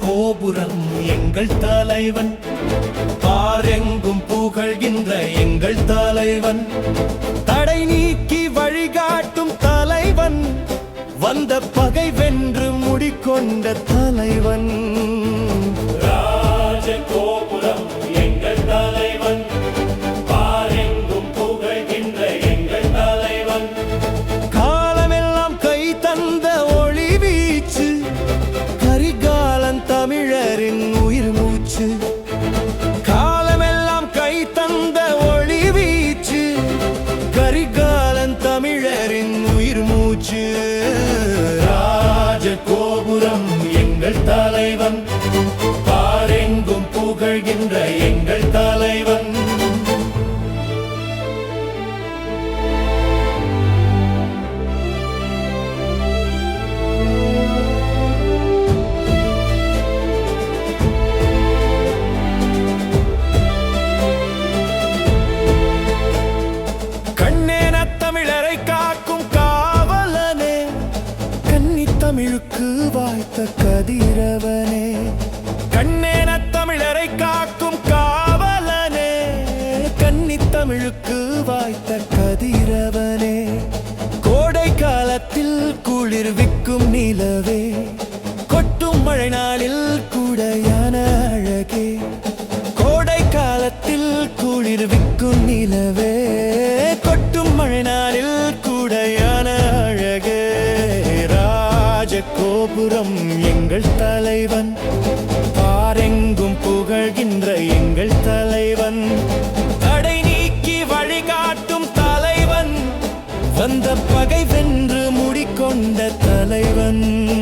கோபுரம் எங்கள் தலைவன். பாரெங்கும் புகழ்கின்ற எங்கள் தலைவன். தடை நீக்கி வழிகாட்டும் தலைவன். வந்த பகை வென்று முடிக்கொண்ட தலைவன். உயிர் காலமெல்லாம் கை தந்த ஒளி வீச்சு. கரிகாலன் தமிழரின் உயிர் மூச்சு. வாய்த்த கதிரவனே. கண்ணேன தமிழரை காக்கும் காவலனே. கன்னி தமிழுக்கு வாய்த்த கதிரவனே. கோடை காலத்தில் குளிர்விக்கும் நிலவே. கொட்டும் மழை நாளில் கூடையான அழகே. கோடை காலத்தில் குளிர்விக்கும் நிலவே. கோபுரம் எங்கள் தலைவன். பாரெங்கும் புகழ்கின்ற எங்கள் தலைவன். தடை நீக்கி வழிகாட்டும் தலைவன். வந்த பகை வென்று முடிக்கொண்ட தலைவன்.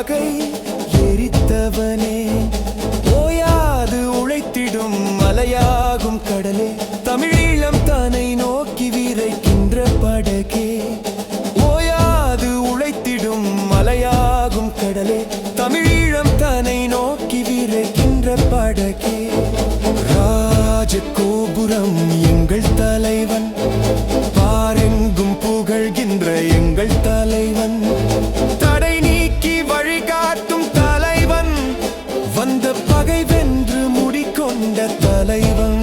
பகை எரித்தவனே. ஓயாது உழைத்திடும் மலையாகும் கடலே. தமிழீழம் தன்னை நோக்கி விரைக்கின்ற படகே. ஓயாது உழைத்திடும் மலையாகும் கடலே. தமிழீழம் தன்னை நோக்கி விரைக்கின்ற படகே. ராஜகோபுரம் கண்ட தலைவன்.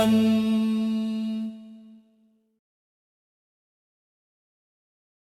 தலைவன்